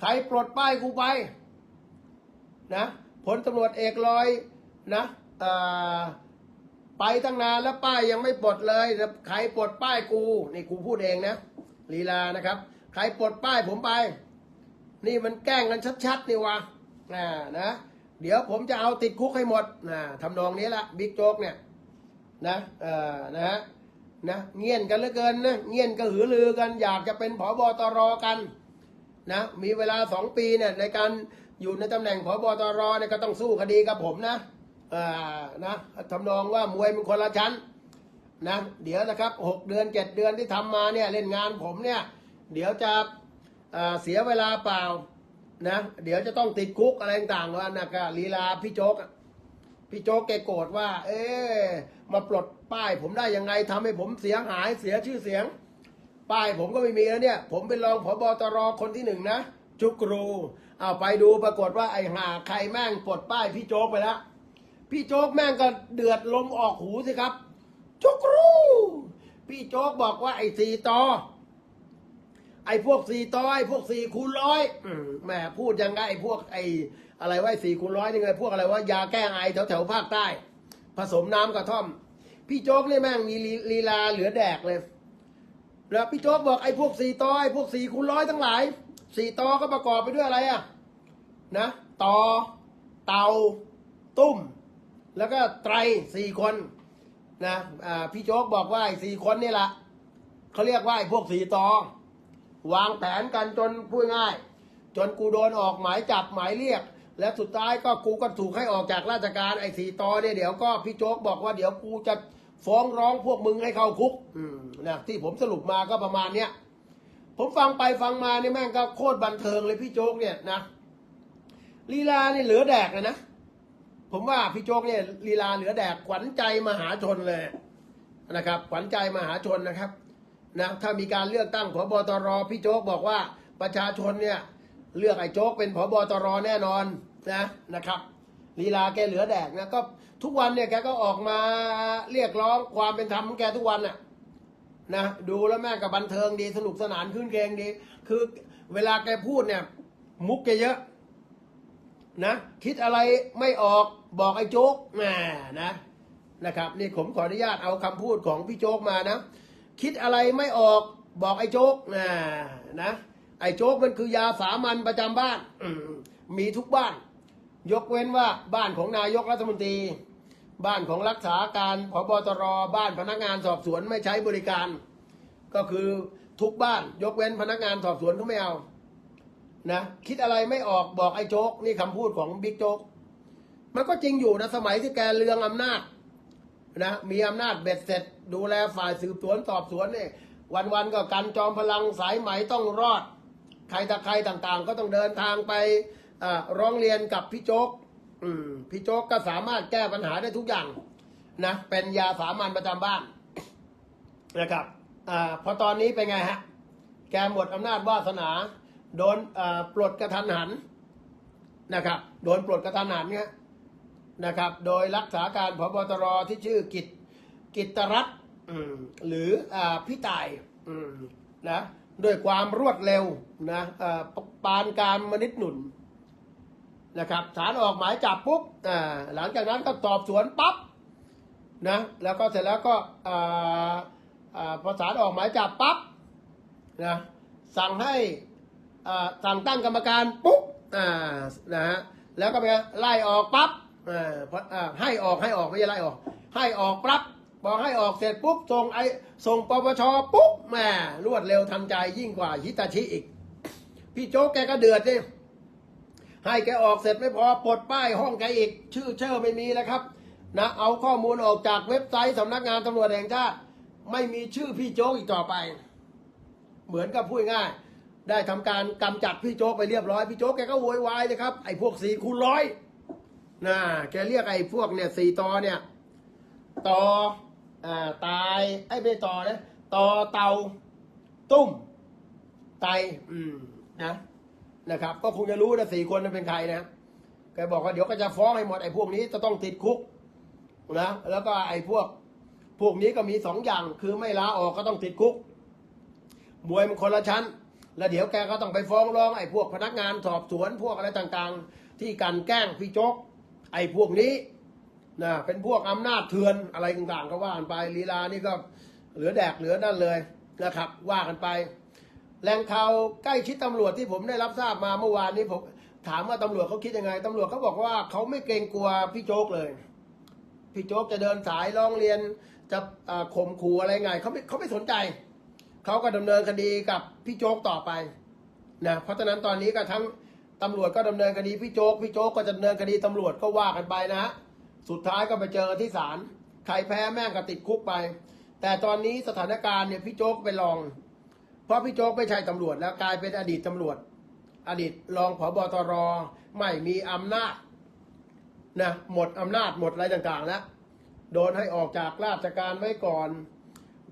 ใครปลดป้ายกูไปนะผลตำรวจเอกลอยนะไปตั้งนานแล้วป้ายยังไม่ปลดเลยใครปลดป้ายกูนี่กูพูดเองนะลีลานะครับ ใครปลดป้ายผมไป นี่มันแกล้งกันชัดๆนี่วะอ่านะเดี๋ยวผมจะเอาติดคุกให้หมดนะทำนองนี้ละบิ๊กโจ๊กเนี่ยนะเออนะฮะนะเงียนกันเหลือเกินนะเงียนกระหือรือกันอยากจะเป็นผบตรกัน นะมีเวลาสองปีเนี่ยในการอยู่ในตำแหน่งผบตรเนี่ยก็ต้องสู้คดีกับผมนะเอ่อนะทำนองว่ามวยมันคนละชั้นนะเดี๋ยวนะครับหกเดือนเจ็ดเดือนที่ทำมาเนี่ยเล่นงานผมเนี่ยเดี๋ยวจะเเสียเวลาเปล่านะเดี๋ยวจะต้องติดคุกอะไรต่างๆว่านะก็ลีลาพี่โจ๊กพี่โจ๊กแกโกรธว่า เอ๊ะมาปลดป้ายผมได้ยังไงทำให้ผมเสียหายเสียชื่อเสียง ป้ายผมก็ไม่มีแล้วเนี่ย ผมเป็นรองผบตรคนที่หนึ่งนะ จุกรูเอาไปดูปรากฏว่าไอ้หาใครแม่งปลดป้ายพี่โจ๊กไปแล้วพี่โจ๊กแม่งก็เดือดลมออกหูสิครับ จุกรูพี่โจ๊กบอกว่าไอ้สีตอ ไอ้พวกสี่ต้อยพวกสี่คูณร้อยแหมพูดยังไงไอ้พวกไอ้อะไรว่าสี่คูณร้อยนี่ไงพวกอะไรว่ายาแก้ไอแถวแถวๆภาคใต้ ผสมน้ำกระท่อม พี่โจ๊กเนี่ยแม่งมีลีลีลาเหลือแดกเลย แล้วพี่โจ๊กบอกไอ้พวกสี่ต้อยพวกสี่คูณร้อยทั้งหลายสี่ตอก็ประกอบไปด้วยอะไรอะนะตอเตาตุ้ม แล้วก็ไตรสี่คนนะพี่โจ๊กบอกว่าไอ้สี่คนนี่แหละเขาเรียกว่าไอ้พวกสี่ตอวางแผนกันจนพูดง่าย จนกูโดนออกหมายจับหมายเรียก และสุดท้ายก็กูก็ถูกให้ออกจากราชการไอ้สี่ตอเนี่ยเดี๋ยวก็พี่โจ๊กบอกว่าเดี๋ยวกูจะ ฟ้องร้องพวกมึงให้เข้าคุกอืมนะที่ผมสรุปมาก็ประมาณเนี้ยผมฟังไปฟังมาเนี่ยแม่งก็โคตรบันเทิงเลยพี่โจ๊กเนี่ยนะลีลาเนี่ยเหลือแดกเลยนะผมว่าพี่โจ๊กเนี่ยลีลาเหลือแดกขวัญใจมหาชนเลยนะครับ ขวัญใจมหาชนนะครับนะถ้ามีการเลือกตั้งผบตรพี่โจ๊กบอกว่าประชาชนเนี่ยเลือกไอ้โจ๊กเป็นผบตรแน่นอนนะนะครับลีลาแกเหลือแดกนะก็ ทุกวันเนี่ยแกก็ออกมาเรียกร้องความเป็นธรรมของแกทุกวันน่ะนะดูแล้วแม่ก็บันเทิงดีสนุกสนานขึ้นเคงดี คือเวลาแกพูดเนี่ย มุกแกเยอะ นะ คิดอะไรไม่ออกบอกไอ้โจ๊กแหมนะนะครับ นี่ผมขออนุญาตเอาคำพูดของพี่โจ๊กมานะ คิดอะไรไม่ออกบอกไอ้โจ๊กนะนะ ไอ้โจ๊กมันคือยาสามัญประจำบ้านมมีทุกบ้าน ยกเว้นว่าบ้านของนายกรัฐมนตรี บ้านของรักษาการพบตรบ้านพนักงานสอบสวนไม่ใช้บริการ ก็คือทุกบ้านยกเว้นพนักงานสอบสวนเขาไม่เอานะคิดอะไรไม่ออกบอกไอ้โจ๊กนี่คำพูดของบิ๊กโจ๊กมันก็จริงอยู่นะสมัยที่แกเลืองอำนาจนะมีอำนาจเบ็ดเสร็จ ดูแลฝ่ายสืบสวนสอบสวนเนี่ยวันๆก็กันจอมพลังสายไหมต้องรอด ใครตะใครต่างๆ ก็ต้องเดินทางไปร้องเรียนกับพี่โจ๊ก อืมพี่โจ๊กก็สามารถแก้ปัญหาได้ทุกอย่างนะเป็นยาสามัญประจำบ้านนะครับอ่าพอตอนนี้เป็นไงฮะ แกหมดอำนาจวาสนา โดนอ่าปลดกระทันหันนะครับ โดนปลดกระทันหันเนี่ยนะครับ โดยรักษาการพบตรที่ชื่อกิจกิตรัตหรืออ่าพี่ตายนะด้วยความรวดเร็วนะปานการมนิดหนุน นะครับศาลออกหมายจับปุ๊บอ่าหลังจากนั้นก็สอบสวนปั๊บนะแล้วก็เสร็จแล้วก็อ่าอ่าพอศาลออกหมายจับปั๊บนะสั่งให้อ่าสั่งตั้งกรรมการปุ๊บอ่านะฮะแล้วก็ไปไล่ออกปั๊บอ่าให้ออกให้ออกไม่ใช่ไล่ออก ให้ออกปั๊บพอให้ออกเสร็จปุ๊บส่งไอส่งปปชปุ๊บแหม่รวดเร็วทันใจยิ่งกว่าฮิตาชิอีก พี่โจ๊กแกก็เดือดนี่ ให้แกออกเสร็จไม่พอปลดป้ายห้องแกอีก ชื่อเชื่อไม่มีแล้วครับนะเอาข้อมูลออกจากเว็บไซต์สำนักงานตำรวจแห่งชาติไม่มีชื่อพี่โจ๊กอีกต่อไป เหมือนกับพูดง่าย ได้ทำการกำจัดพี่โจ๊กไปเรียบร้อยพี่โจ๊กแกก็โวยวายเลยครับไอ้พวกสี่คูณร้อยนะแกเรียกไอ้พวกเนี่ยสี่ตอเนี่ยตออ่าตายไอ้ไม่ตอนะตอเตาตุ้มไตอืมนะ นะครับ ก็คงจะรู้นะสี่คนนั้นเป็นใครนะแกบอกว่าเดี๋ยวก็จะฟ้องให้หมดไอ้พวกนี้จะต้องติดคุกนะแล้วก็ไอ้พวกพวกนี้ก็มีสองอย่างคือไม่ลาออกก็ต้องติดคุกมวยมันคนละชั้น แล้วเดี๋ยวแกก็ต้องไปฟ้องร้องไอ้พวกพนักงานสอบสวนพวกอะไรต่างๆ ที่กลันแกล้งพี่โจ๊กไอ้พวกนี้นะเป็นพวกอำนาจเถือนอะไรต่างๆ ก็ว่ากันไปลีลานี่ก็เหลือแดกเหลือนั่นเลยนะครับว่ากันไป แหล่งข่าวใกล้ชิดตำรวจที่ผมได้รับทราบมาเมื่อวานนี้ผมถามว่าตำรวจเขาคิดยังไงตำรวจเขาบอกว่าเขาไม่เกรงกลัวพี่โจ๊กเลย พี่โจ๊กจะเดินสายร้องเรียนจะข่มขู่อะไรไงเขาไม่เขาไม่สนใจ เขาก็ดำเนินคดีกับพี่โจ๊กต่อไปนะเพราะฉะนั้นตอนนี้ก็ทั้งตำรวจก็ดำเนินคดีพี่โจ๊กพี่โจ๊กก็จะดำเนินคดีตำรวจก็ว่ากันไปนะฮะสุดท้ายก็ไปเจอที่ศาลใครแพ้แม่งก็ติดคุกไป แต่ตอนนี้สถานการณ์เนี่ยพี่โจ๊กไปลอง เพราะพี่โจ๊กไม่ใช่ตำรวจแล้วกลายเป็นอดีตตำรวจ อดีตรองผบตรไม่มีอำนาจนะหมดอำนาจหมดอะไรต่างๆแล้วโดนให้ออกจากราชการไว้ก่อน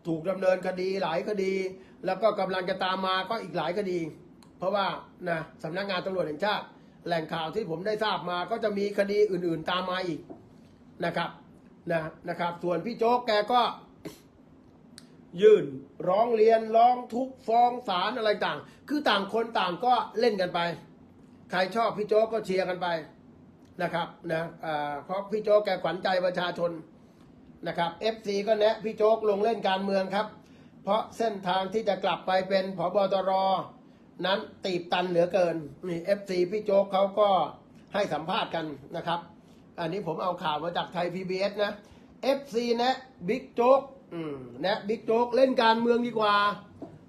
ถูกดำเนินคดีหลายคดี แล้วก็กำลังจะตามมาก็อีกหลายคดี เพราะว่านะสำนักงานตำรวจแห่งชาติ แหล่งข่าวที่ผมได้ทราบมาก็จะมีคดีอื่นๆตามมาอีกนะครับนะนะครับ ส่วนพี่โจ๊กแกก็ ยื่นร้องเรียนร้องทุกฟ้องศาลอะไรต่าง คือต่างคนต่างก็เล่นกันไป ใครชอบพี่โจ๊กก็เชียร์กันไปนะครับนะเพราะพี่โจ๊กแกขวัญใจประชาชนนะครับ FC ก็แนะพี่โจ๊กลงเล่นการเมืองครับ เพราะเส้นทางที่จะกลับไปเป็นผบตรนั้นตีบตันเหลือเกินนี่ FC พี่โจ๊กเขาก็ให้สัมภาษณ์กันนะครับ อันนี้ผมเอาข่าวมาจากไทย PBS นะ FC แนะบิ๊กโจ๊ก นะบิ๊กโจ๊กเล่นการเมืองดีกว่า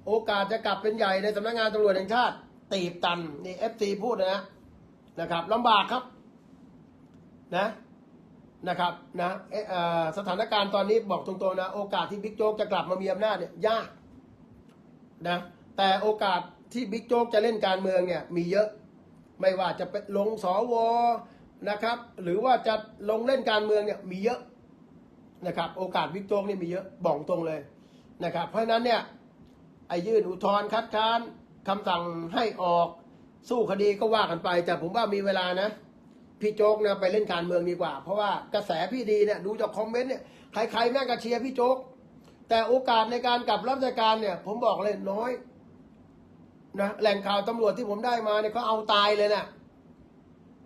โอกาสจะกลับเป็นใหญ่ในสำนักงานตำรวจแห่งชาติ ตีบตันนี่ FC พูดนะนะครับลำบากครับนะนะครับนะสถานการณ์ตอนนี้บอกตรงๆนะโอกาสที่บิ๊กโจ๊กจะกลับมามีอำนาจเนี่ยยากนะแต่โอกาสที่บิ๊กโจ๊กจะเล่นการเมืองเนี่ยมีเยอะไม่ว่าจะเป็นลงสวนะครับ หรือว่าจะลงเล่นการเมืองเนี่ยมีเยอะ นะครับโอกาสบิ๊กโจ๊กนี่มีเยอะบอกตรงเลยนะครับเพราะฉะนั้นเนี่ยไอ้ยื่นอุทธรณ์คัดค้านคำสั่งให้ออกสู้คดีก็ว่ากันไป แต่ผมว่ามีเวลานะพี่โจ๊กนี่ยไปเล่นการเมืองดีกว่า เพราะว่ากระแสพี่ดีเนี่ยดูจากคอมเมนต์เนี่ยใครๆแม่งก็เชียร์พี่โจ๊กแต่โอกาสในการกลับรับราชการเนี่ย ผมบอกเลยน้อยนะแหล่งข่าวตำรวจที่ผมได้มาเนี่ยเขาเอาตายเลยนะ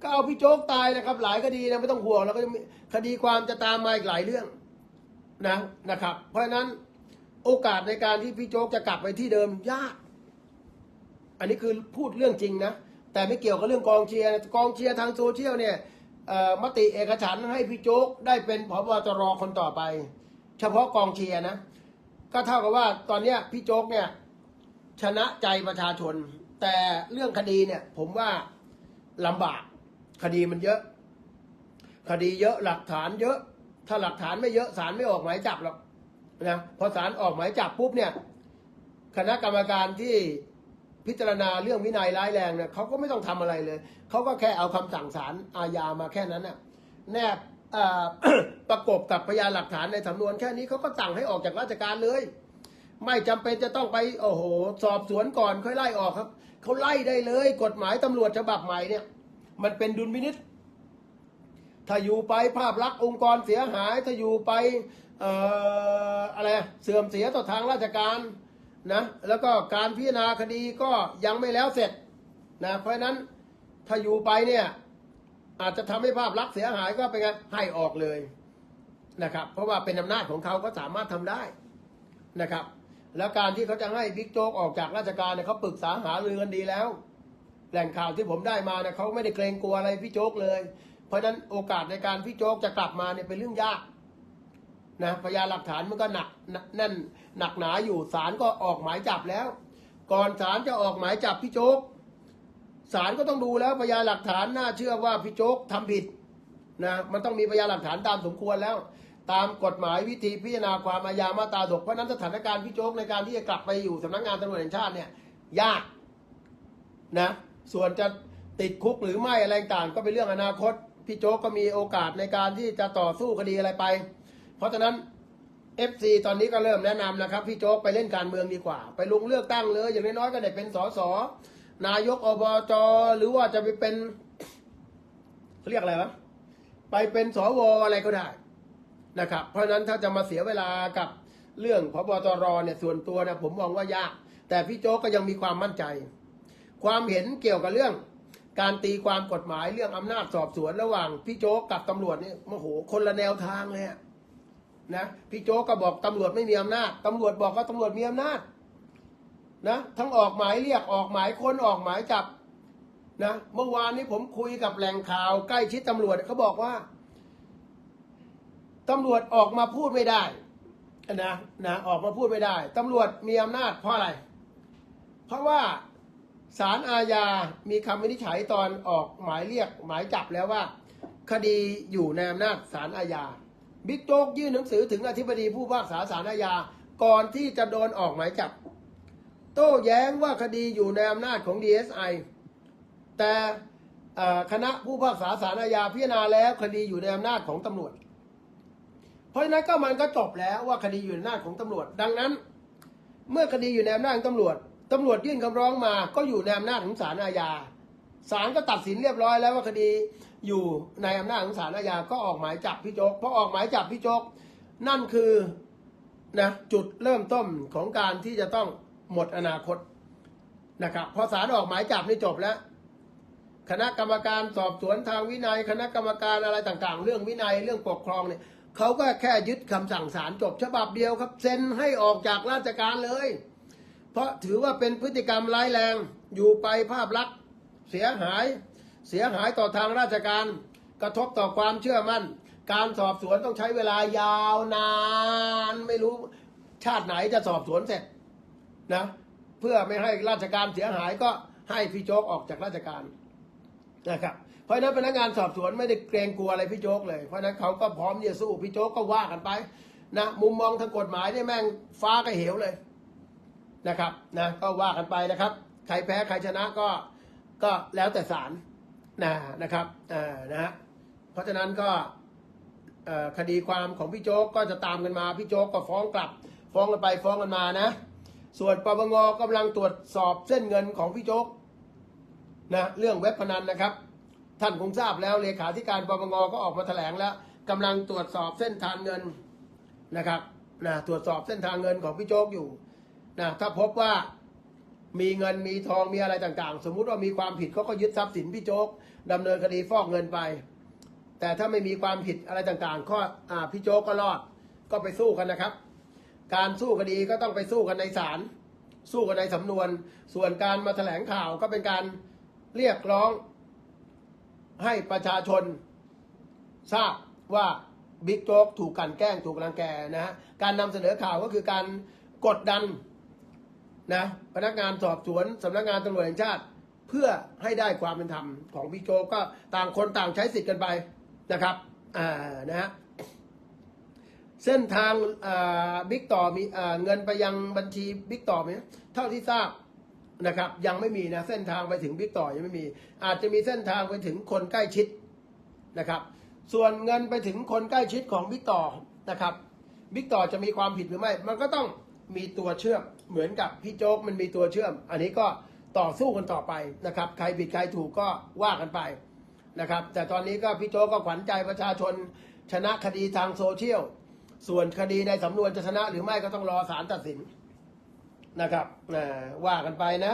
ก็เอาพี่โจ๊กตายนะครับ หลายคดีนะไม่ต้องห่วงแล้วก็มีคดีความจะตามมาอีกหลายเรื่อง นะนะครับ เพราะฉะนั้นโอกาสในการที่พี่โจ๊กจะกลับไปที่เดิมยาก อันนี้คือพูดเรื่องจริงนะ แต่ไม่เกี่ยวกับเรื่องกองเชียร์กองเชียร์ทางโซเชียลเนี่ยมติเอกฉันให้พี่โจ๊กได้เป็นผบตรคนต่อไป เฉพาะกองเชียร์นะ ก็เท่ากับว่าตอนเนี้ยพี่โจ๊กเนี่ยชนะใจประชาชน แต่เรื่องคดีเนี่ยผมว่าลำบากคดีมันเยอะ คดีเยอะหลักฐานเยอะ ถ้าหลักฐานไม่เยอะศาลไม่ออกหมายจับหรอกนะพอศาลออกหมายจับปุ๊บเนี่ยคณะกรรมการที่พิจารณาเรื่องวินัยร้ายแรงเนี่ยเขาก็ไม่ต้องทำอะไรเลย เขาก็แค่เอาคำสั่งศาลอาญามาแค่นั้นน่ะแนบประกบกับพยานหลักฐานในสำนวนแค่นี้เขาก็สั่งให้ออกจากราชการเลย ไม่จำเป็นจะต้องไปโอ้โห สอบสวนก่อนค่อยไล่ออกครับเขาไล่ได้เลย กฎหมายตำรวจฉบับใหม่เนี่ย มันเป็นดุลพินิษ ถ้าอยู่ไปภาพลักษณ์องค์กรเสียหาย ถ้าอยู่ไปเอ่ออะไรเสื่อมเสียต่อทางราชการนะแล้วก็การพิจารณาคดีก็ยังไม่แล้วเสร็จนะเพราะฉะนั้นถ้าอยู่ไปเนี่ยอาจจะทำให้ภาพลักษณ์เสียหายก็เป็นไงให้ออกเลยนะครับ เพราะว่าเป็นอำนาจของเขาก็สามารถทำได้นะครับ แล้วการที่เขาจะให้บิ๊กโจ๊กออกจากราชการเนี่ยเขาปรึกษาหารือกันดีแล้ว แหล่งข่าวที่ผมได้มาเนี่ยเขาไม่ได้เกรงกลัวอะไรพี่โจ๊กเลย เพราะฉะนั้นโอกาสในการพี่โจ๊กจะกลับมาเนี่ยเป็นเรื่องยากนะพยานหลักฐานมันก็หนักแน่นหนักหนาอยู่ศาลก็ออกหมายจับแล้ว ก่อนศาลจะออกหมายจับพี่โจ๊กศาลก็ต้องดูแล้วพยานหลักฐานน่าเชื่อว่าพี่โจ๊กทำผิดนะมันต้องมีพยานหลักฐานตามสมควรแล้ว ตามกฎหมายวิธีพิจารณาความอาญามาตราดกเพราะนั้นสถานการณ์พี่โจ๊กในการที่จะกลับไปอยู่สำนักงานตำรวจแห่งชาติเนี่ยยากนะส่วนจะติดคุกหรือไม่อะไรต่างก็เป็นเรื่องอนาคต พี่โจ๊กก็มีโอกาสในการที่จะต่อสู้คดีอะไรไป เพราะฉะนั้น FC ตอนนี้ก็เริ่มแนะนำนะครับ พี่โจ๊กไปเล่นการเมืองดีกว่า ไปลงเลือกตั้งเลย อย่างน้อยๆก็ได้เป็นสสนายกอบจหรือว่าจะไปเป็นเขาเรียกอะไรวะไปเป็นสวอะไรก็ได้นะครับ เพราะฉะนั้นถ้าจะมาเสียเวลากับเรื่องพบตรเนี่ยส่วนตัวนะผมมองว่ายาก แต่พี่โจ๊กก็ยังมีความมั่นใจ ความเห็นเกี่ยวกับเรื่อง การตีความกฎหมายเรื่องอำนาจสอบสวนระหว่างพี่โจ๊กกับตำรวจนี่ยโอ้โหคนละแนวทางเลยนะพี่โจ๊กก็บอกตำรวจไม่มีอำนาจตำรวจบอกว่าตำรวจมีอำนาจนะทั้งออกหมายเรียกออกหมายค้นออกหมายจับนะเมื่อวานนี้ผมคุยกับแหล่งข่าวใกล้ชิดตำรวจเขาบอกว่าตำรวจออกมาพูดไม่ได้นะนะออกมาพูดไม่ได้ตำรวจมีอำนาจเพราะอะไร เพราะว่า ศาลอาญา มีคำวินิจฉัยตอนออกหมายเรียกหมายจับแล้วว่า คดีอยู่ในอำนาจศาลอาญา บิ๊กโจ๊กยื่นหนังสือถึงอธิบดีผู้พิพากษาศาลอาญา ก่อนที่จะโดนออกหมายจับ โต้แย้งว่าคดีอยู่ในอำนาจของ DSI แต่คณะผู้พิพากษาศาลอาญาพิจารณาแล้วคดีอยู่ในอำนาจของตำรวจ เพราะฉะนั้นก็มันก็จบแล้วว่าคดีอยู่ในอำนาจของตำรวจ ดังนั้น เมื่อคดีอยู่ในอำนาจของตำรวจ ตำรวจยื่นคำร้องมาก็อยู่ในอำนาจของศาลอาญาศาลก็ตัดสินเรียบร้อยแล้วว่าคดีอยู่ในอำนาจของศาลอาญาก็ออกหมายจับพี่โจ๊กพอออกหมายจับพี่โจ๊กนั่นคือนะจุดเริ่มต้นของการที่จะต้องหมดอนาคตนะครับพอศาลออกหมายจับนี่จบแล้ว คณะกรรมการสอบสวนทางวินัย คณะกรรมการอะไรต่างๆ เรื่องวินัยเรื่องปกครองเนี่ยเขาก็แค่ยึดคำสั่งศาลจบฉบับเดียวครับเซ็นให้ออกจากราชการเลย เพราะถือว่าเป็นพฤติกรรมร้ายแรงอยู่ไปภาพลักษณ์เสียหายเสียหายต่อทางราชการกระทบต่อความเชื่อมั่น การสอบสวนต้องใช้เวลายาวนาน ไม่รู้ชาติไหนจะสอบสวนเสร็จนะเพื่อไม่ให้ราชการเสียหายก็ให้พี่โจ๊กออกจากราชการนะครับเพราะนั้นพนักงานสอบสวนไม่ได้เกรงกลัวอะไรพี่โจ๊กเลยเพราะนั้นเขาก็พร้อมที่จะสู้พี่โจ๊กก็ว่ากันไปนะมุมมองทางกฎหมายเนี่ยแม่งฟ้ากับเหวเลย นะครับนะก็ว่ากันไปนะครับ ใครแพ้ใครชนะก็ก็แล้วแต่ศาลนะนะครับอ่านะฮะเพราะฉะนั้นก็คดีความของพี่โจ๊กก็จะตามกันมาพี่โจ๊กก็ฟ้องกลับ ฟ้องกันไปฟ้องกันมานะ ส่วนปปงกำลังตรวจสอบเส้นเงินของพี่โจ๊กนะเรื่องเว็บพนันนะครับ ท่านคงทราบแล้วเลขาธิการปปงก็ออกมาแถลงแล้วกำลังตรวจสอบเส้นทางเงินนะครับนะตรวจสอบเส้นทางเงินของพี่โจ๊กอยู่ นะถ้าพบว่ามีเงินมีทองมีอะไรต่างๆ สมมุติว่ามีความผิดเขาก็ยึดทรัพย์สินพี่โจ๊กดำเนินคดีฟอกเงินไป แต่ถ้าไม่มีความผิดอะไรต่างๆข้ออ่าพี่โจ๊กก็รอดก็ไปสู้กันนะครับ การสู้คดีก็ต้องไปสู้กันในศาลสู้กันในสำนวน ส่วนการมาแถลงข่าวก็เป็นการเรียกร้อง ให้ประชาชน ทราบว่าบิ๊กโจ๊กถูกกลันแกล้งถูกรังแกนะฮะการนำเสนอข่าวก็คือการกดดัน นะพนักงานสอบสวนสำนักงานตำรวจแห่งชาติ เพื่อให้ได้ความเป็นธรรมของบิ๊กโจก็ต่างคนต่างใช้สิทธิ์กันไปนะครับอ่านะฮะเส้นทางบิ๊กต่อมีเงินไปยังบัญชีบิ๊กต่อไหมเท่าที่ทราบนะครับยังไม่มีนะเส้นทางไปถึงบิ๊กต่อยังไม่มี อาจจะมีเส้นทางไปถึงคนใกล้ชิดนะครับ ส่วนเงินไปถึงคนใกล้ชิดของบิ๊กต่อนะครับบิ๊กต่อจะมีความผิดหรือไม่ มันก็ต้องมีตัวเชื่อม เหมือนกับพี่โจ๊กมันมีตัวเชื่อม อันนี้ก็ต่อสู้กันต่อไปนะครับ ใครผิดใครถูกก็ว่ากันไปนะครับ แต่ตอนนี้ก็พี่โจ๊กก็ขวัญใจประชาชน ชนะคดีทางโซเชียล ส่วนคดีในสำนวนจะชนะหรือไม่ก็ต้องรอศาลตัดสินนะครับว่ากันไปนะ